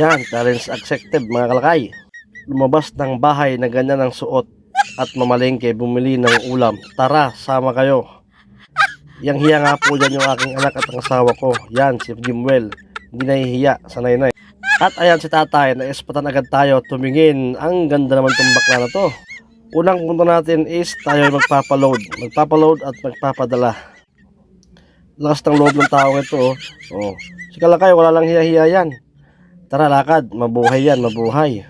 Yan, challenge accepted mga kalakay. Lumabas ng bahay na ganyan ang suot at mamalengke bumili ng ulam. Tara, sama kayo. Yang hiya nga po dyan yung aking anak at ang asawa ko. Yan, si Jimwell. Hindi nahihiya, sanay na eh. At ayan si tatay, na-espatan agad tayo, tumingin. Ang ganda naman tong bakla na to. Unang punto natin is tayo ay magpapaload. Magpapaload at magpapadala. Lakas ng loob ng tao ito. Oh. oh. Si Kalakay, wala lang hiya-hiya yan. Tara, lakad. Mabuhay yan, mabuhay.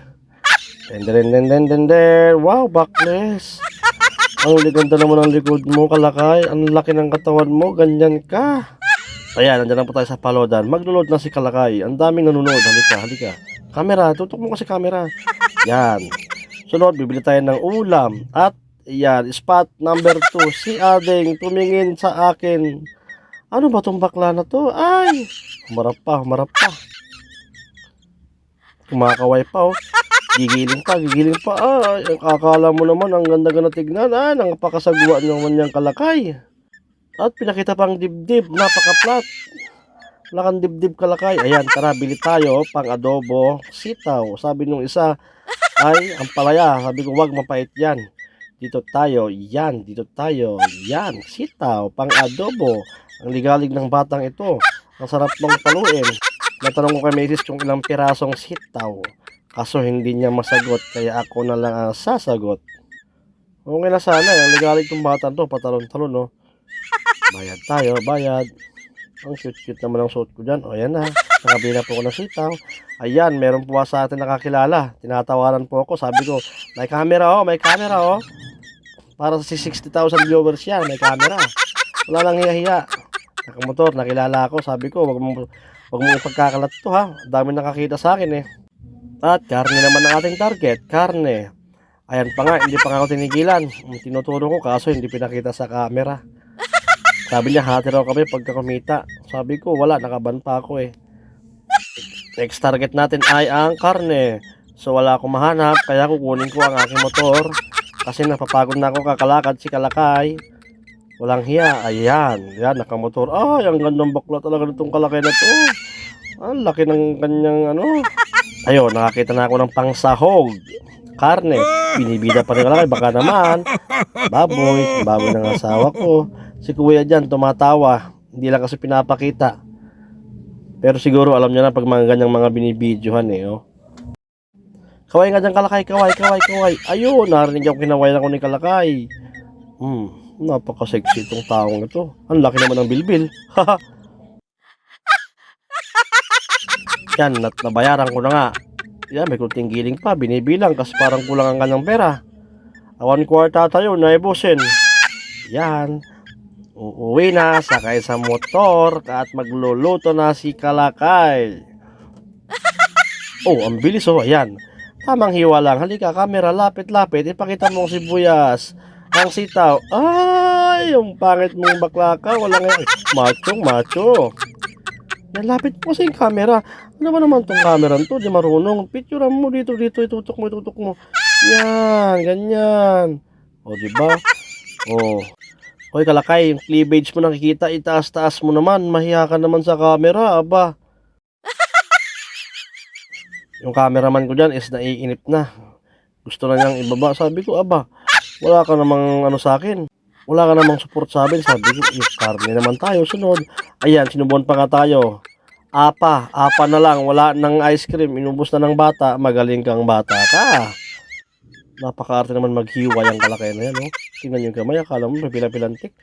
Den den den den den. Wow, backless. Ang liganda naman ang likod mo, Kalakay. Ang laki ng katawan mo, ganyan ka. Ayan, nandiyan na po tayo sa palodan. Maglo-load na si Kalakay. Ang daming nanonood. Halika, halika. Camera, tutok mo kasi camera. Yan. Sunod, bibili tayo ng ulam. At, yan, spot number 2. Si Ading tumingin sa akin. Ano ba tong bakla na to? Ay! Humarap pa, humarap pa. Kumakaway pa, oh. Gigiling pa, gigiling pa. Ay, akala mo naman, ang ganda-ganda tignan. Ah, nangapakasagwa naman niyang kalakay. At pinakita pang dibdib, napaka-flat. Wala kang dibdib kalakay. Ayan, tara, bili tayo pang adobo, sitaw. Sabi nung isa, ay, ang palaya. Sabi ko, wag mapait yan. Dito tayo, yan, dito tayo, yan, sitaw, pang adobo. Ang ligalig ng batang ito. Ang sarap mong paluin. Natanong ko kay Macy's kung ilang pirasong sitaw. Kaso hindi niya masagot, kaya ako na lang ang sasagot. Okay na sana, ang ligalig ng batang to, patalon-talon, no? Bayad tayo, bayad. Ang cute-cute naman ang suot ko dyan. O, yan na. Nakabili na po ako ng sitaw. Ayan, meron po sa atin nakakilala. Tinatawaran po ako. Sabi ko, may camera oh, may camera oh. Para sa 60,000 viewers yan, may camera. Wala lang hiya-hiya. Nakamotor, nakilala ako. Sabi ko, wag mo, wag mo ipagkakalat to ha. Dami nakakita sa akin eh. At karne naman ang ating target, karne. Ayan pa nga, hindi pa nga ako tinigilan. Tinuturo ko kaso hindi pinakita sa camera. Sabi niya, hati raw kami pagka kumita. Sabi ko, wala, nakaban pa ako eh. Next target natin ay ang karne. So wala akong mahanap, kaya kukunin ko ang aking motor. Kasi napapagod na ako kakalakad si Kalakay. Walang hiya. Ayan. Yan, nakamotor. Ay, ang gandang bakla talaga nitong kalakay na to. Ang laki ng kanyang ano. Ayun, nakakita na ako ng pangsahog. Karne. Binibida pa rin kalakay. Baka naman. Baboy. Baboy ng asawa ko. Si kuya dyan, tumatawa. Hindi lang kasi pinapakita. Pero siguro alam niya na pag mga ganyang mga binibidyohan eh. Oh. Kaway nga dyan kalakay, kaway, kaway, kaway. Ayun, narinig ako kinaway ako ni kalakay. Hmm, napaka-sexy itong taong ito. Ang laki naman ng bilbil. Yan, nat nabayaran ko na nga. Yan, may kunting giling pa, binibilang kasi parang kulang ang kanyang pera. Awan kwarta tayo, naibusin. Yan. Uuwi na, sakay sa motor, at magluluto na si Kalakay. Oh, ang bilis oh, ayan. Tamang hiwa lang. Halika, camera, lapit-lapit. Ipakita mo ang sibuyas. Ang sitaw. Ay, yung pangit mong bakla ka. Wala nga. Macho, macho. Yan, lapit mo kasi yung camera. Ano ba naman tong camera to? Di marunong. Picture mo dito, dito. Itutok mo, itutok mo. Yan, ganyan. O, di ba? O. Hoy, kalakay, yung cleavage mo nakikita, itaas-taas mo naman. Mahiya ka naman sa camera, aba. Yung cameraman ko dyan is naiinip na. Gusto na niyang ibaba. Sabi ko, aba, wala ka namang ano sa akin. Wala ka namang support sa akin. Sabi ko, eh, karne naman tayo. Sunod. Ayan, sinubuan pa nga tayo. Apa, apa na lang. Wala ng ice cream. Inubos na ng bata. Magaling kang bata ka. Napakaarte naman maghiwa yung kalakay na yan. Oh. Tingnan yung kamay. Akala mo may pila-pilantik.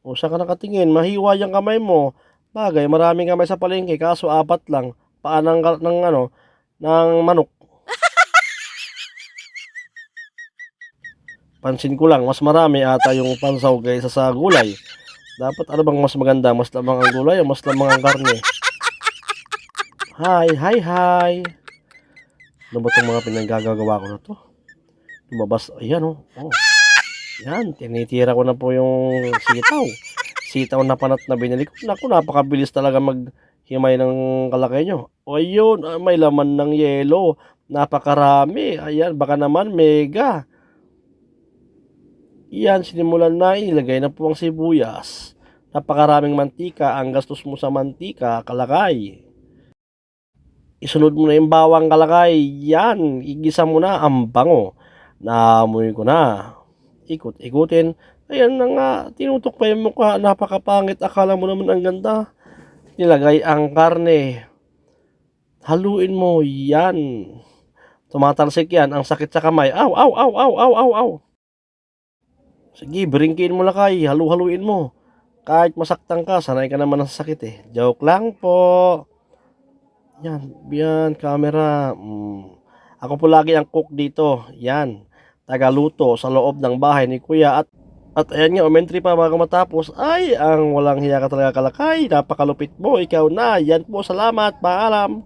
O saan ka nakatingin? Mahiwa yung kamay mo. Bagay, maraming kamay sa palengke. Kaso apat lang. Paan ng, ng ano, ng manok. Pansin ko lang, mas marami ata yung pansaw kaysa sa gulay. Dapat ano bang mas maganda? Mas lamang ang gulay o mas lamang ang karne? Hi, hi, hi. Ano ba itong mga pinagagagawa ko na to? Lumabas, ayan oh. oh. Yan, tinitira ko na po yung sitaw. Sitaw na panat na binili ko. Naku, napakabilis talaga maghimay ng kalakay nyo. O ayun, ah, may laman ng yelo. Napakarami. Ayan, baka naman mega. Yan, sinimulan na. Ilagay na po ang sibuyas. Napakaraming mantika. Ang gastos mo sa mantika, kalakay. Isunod mo na yung bawang kalakay. Yan. Igisa mo na ang bango. Naamoy ko na. Ikot-ikutin. Ayan na nga. Tinutok pa yung mukha. Napakapangit. Akala mo naman ang ganda. Nilagay ang karne. Haluin mo. Yan. Tumatalsik yan. Ang sakit sa kamay. Aw, aw, aw, aw, aw, aw, aw. Sige, bringkin mo lakay. Halu-haluin mo. Kahit masaktan ka, sanay ka naman ng sakit eh. Joke lang po. Yan, yan, camera. Mm. Ako po lagi ang cook dito. Yan, tagaluto sa loob ng bahay ni Kuya. At, at ayan nga, umentry pa bago matapos. Ay, ang walang hiya ka talaga kalakay. Napakalupit mo, ikaw na. Yan po, salamat, paalam.